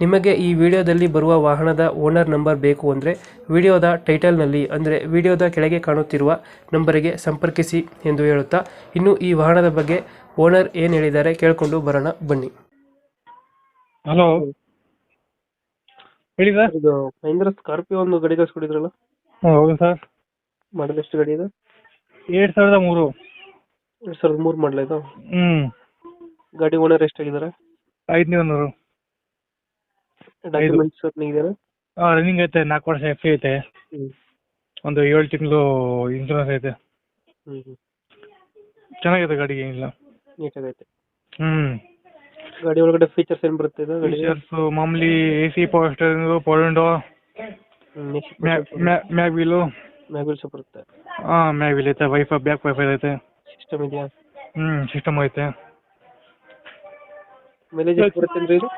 ನಿಮಗೆ ಈ ವಿಡಿಯೋದಲ್ಲಿ ಬರುವ ವಾಹನದ ಓನರ್ ನಂಬರ್ ಬೇಕು ಅಂದರೆ ವಿಡಿಯೋದ ಟೈಟಲ್ನಲ್ಲಿ ಅಂದರೆ ವಿಡಿಯೋದ ಕೆಳಗೆ ಕಾಣುತ್ತಿರುವ ನಂಬರಿಗೆ ಸಂಪರ್ಕಿಸಿ ಎಂದು ಹೇಳುತ್ತಾ ಇನ್ನು ಈ ವಾಹನದ ಬಗ್ಗೆ ಓನರ್ ಏನು ಹೇಳಿದ್ದಾರೆ ಕೇಳಿಕೊಂಡು ಬರೋಣ ಬನ್ನಿ. ಹಲೋ. ಹೇಳಿ ಸರ್. ಇದು ಮಹೇಂದ್ರ ಸ್ಕಾರ್ಪಿಯೋ ಒಂದು ಗಾಡಿ ಕಳ್ಸ್ಕೊಡಿದ್ರಲ್ಲ? ಹಾಂ ಹೌದು ಸರ್. ಮಾಡಲ್ ಎಷ್ಟು ಗಾಡಿ ಇದೆ? ಎರಡು ಸಾವಿರದ ಮೂರು. ಎರಡು ಸಾವಿರದ ಮೂರು ಮಾಡಲ ಇದು? ಹ್ಞೂ ಗಾಡಿ ಓನರ್ ಎಷ್ಟಾಗಿದ್ದಾರೆ? ಐದನೇ ಒಂದೂರು ಡಾಕ್ಯುಮೆಂಟ್ಸ್ ಇದೆಯಾ ರನ್ನಿಂಗ್ ಐತೆ ನಾಲ್ಕು ವರ್ಷ ಎಫ್ ಐತೆ. ಒಂದು ಏಳು ತಿಂಗಳು ಇನ್ಸೂರೆನ್ಸ್ ಐತೆ. ಚೆನ್ನಾಗಿದೆ ಗಾಡಿ ಏನಿಲ್ಲ ನೀಟಾಗೈತೆ. ಹ್ಞೂ ಗಾಡಿ ಒಳಗಡೆ ಫೀಚರ್ಸ್ ಏನು ಬರುತ್ತೆ ಇದು ಗಾಡಿ ಫೀಚರ್ಸು ಮಾಮೂಲಿ A C power steering power window mag wheel ಮ್ಯಾಗುಲ್ಸ್ ಬರುತ್ತೆ? ಹಾಂ ಮ್ಯಾಗ್ ವೀಲ್ ಐತೆ ವೈಫೈ ಬ್ಯಾಕ್ ವೈಫೈ ಐತೆ. ಸಿಸ್ಟಮ್ ಇದೆಯಾ? ಹ್ಮ್ ಸಿಸ್ಟಮ್ ಐತೆ. ಮೈಲೇಜ್ ಬರುತ್ತೆ ಅಂದ್ರೆ ಇದು?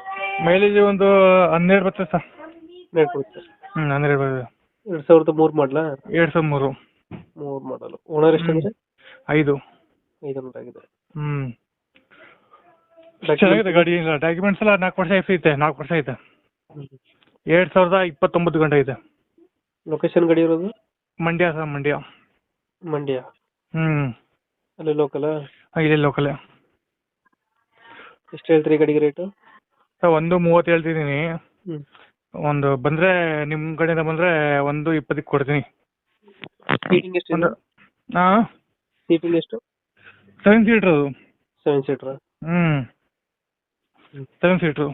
ಮೈಲೇಜ್ ಒಂದು ಹನ್ನೆರಡು ಬರ್ತದೆ ಸರ್. ಹನ್ನೆರಡು ಕೊಡುತ್ತೆ ಹ್ಞೂ ಹನ್ನೆರಡು ಬರ್ತದೆ. ಎರಡು ಸಾವಿರದ ಮೂರು ಮಾಡಲ? ಎರಡು ಸಾವಿರದ ಮೂರು. ಮೂರು ಮಾಡಲು. ಓನರ್ ಎಷ್ಟಂದ್ರೆ ಐದು. ಐದು ನೂರು ಆಗಿದೆ. ಹ್ಞೂ ಚೆನ್ನಾಗಿದೆ ಗಾಡಿ ಇಲ್ಲ ಡಾಕ್ಯುಮೆಂಟ್ಸ್ ಎಲ್ಲ ನಾಲ್ಕು ವರ್ಷ ಎಫ್ ಐತೆ ನಾಲ್ಕು ವರ್ಷ ಐತೆ. ಎರಡು ಸಾವಿರದ ಇಪ್ಪತ್ತೊಂಬತ್ತು ಗಂಟೆ ಐತೆ. ಲೊಕೇಶನ್ ಗಾಡಿ ಇರೋದು? ಮಂಡ್ಯ ಸರ್ ಮಂಡ್ಯ. ಮಂಡ್ಯ. ಹ್ಞೂ ಅಲ್ಲಿ ಲೋಕಲ್ ಇಲ್ಲೇ ಲೋಕಲ್ ಎಷ್ಟು ಹೇಳ್ತೀರಿ ಗಾಡಿಗೆ ರೇಟು ಸರ್ ಒಂದು ಮೂವತ್ತು ಹೇಳ್ತಿದ್ದೀನಿ. ಹ್ಞೂ ಒಂದು ಬಂದರೆ ನಿಮ್ಮ ಕಡೆಯಿಂದ ಬಂದರೆ ಒಂದು ಇಪ್ಪತ್ತಕ್ಕೆ ಕೊಡ್ತೀನಿ. ಸೀಟಿಂಗ್ ಎಷ್ಟು ಒಂದು ಹಾಂ ಸೀಟಿಂಗ್ ಎಷ್ಟು? ಸೆವೆನ್ ಸೀಟ್ರ್ ಅದು ಸೆವೆನ್ ಸೀಟ್ರ ಹ್ಞೂ ಸೆವೆನ್ ಸೀಟ್ರು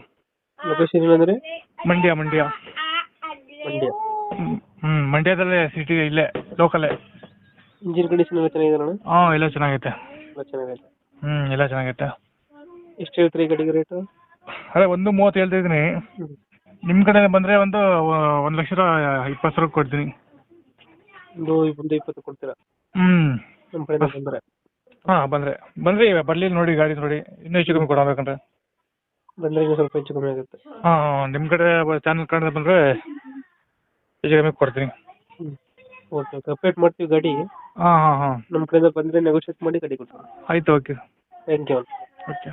ಲೊಕೇಶನ್ ಏನಂದ್ರೆ? ಮಂಡ್ಯ ಮಂಡ್ಯ. ಮಂಡ್ಯ. ಹ್ಞೂ ಮಂಡ್ಯದಲ್ಲೇ ಸಿಟಿ ಇಲ್ಲೇ ಲೋಕಲೇ ಇಂಜಿನ್ ಕಂಡೀಷನ್ ಎಲ್ಲ ಚೆನ್ನಾಗಿದೆ ಅಣ್ಣ? ಹಾಂ ಎಲ್ಲ ಚೆನ್ನಾಗೈತೆ. ಎಲ್ಲ ಚೆನ್ನಾಗೈತೆ. ಹ್ಞೂ ಎಲ್ಲ ಚೆನ್ನಾಗೈತೆ. ಎಷ್ಟು ಹೇಳ್ತೀರಿ ಗಾಡಿಗೆ ರೇಟು ಅದೇ ಒಂದು ಮೂವತ್ತು ಹೇಳ್ತಿದ್ದೀನಿ ನಿಮ್ಮ ಕಡೆ ಬಂದ್ರೆ ಒಂದು ಒಂದು ಲಕ್ಷದ ಇಪ್ಪತ್ತು ಸಾವಿರ ಕೊಡ್ತೀನಿ. ಒಂದು ಒಂದು ಇಪ್ಪತ್ತು ಕೊಡ್ತೀರಾ? ಹ್ಞೂ ನಮ್ಮ ಬಂದ್ರೆ ಬಂದರೆ. ಹಾಂ ಬಂದರೆ. ಬಂದ್ರಿ ಬರಲಿ ನೋಡಿ ಗಾಡಿ ನೋಡಿ. ಇನ್ನೂ ಹೆಚ್ಚು ಕಮ್ಮಿ ಕೊಡೋಣ ಬೇಕಂದ್ರೆ ಬಂದರೆ ಇನ್ನೂ ಸ್ವಲ್ಪ ಹೆಚ್ಚು ಕಮ್ಮಿ ಆಗುತ್ತೆ. ಹಾ ನಿಮ್ಮ ಕಡೆ ಚಾನಲ್ ಕಡೆ ಬಂದ್ರೆ ಹೆಚ್ಚು ಕಮ್ಮಿ ಕೊಡ್ತೀನಿ. ಓಕೆ ಓಕೆ ಅಪ್ಡೇಟ್ ಮಾಡ್ತೀವಿ ಗಾಡಿ. ಹಾ ಹಾ ಹಾ. ನಮ್ಮ ಕಡೆಯಿಂದ ಬಂದರೆ ನೆಗೋಷಿಯೇಟ್ ಮಾಡಿ ಗಾಡಿ ಕೊಡ್ತೀವಿ. ಆಯ್ತು ಓಕೆ. Thank you okay.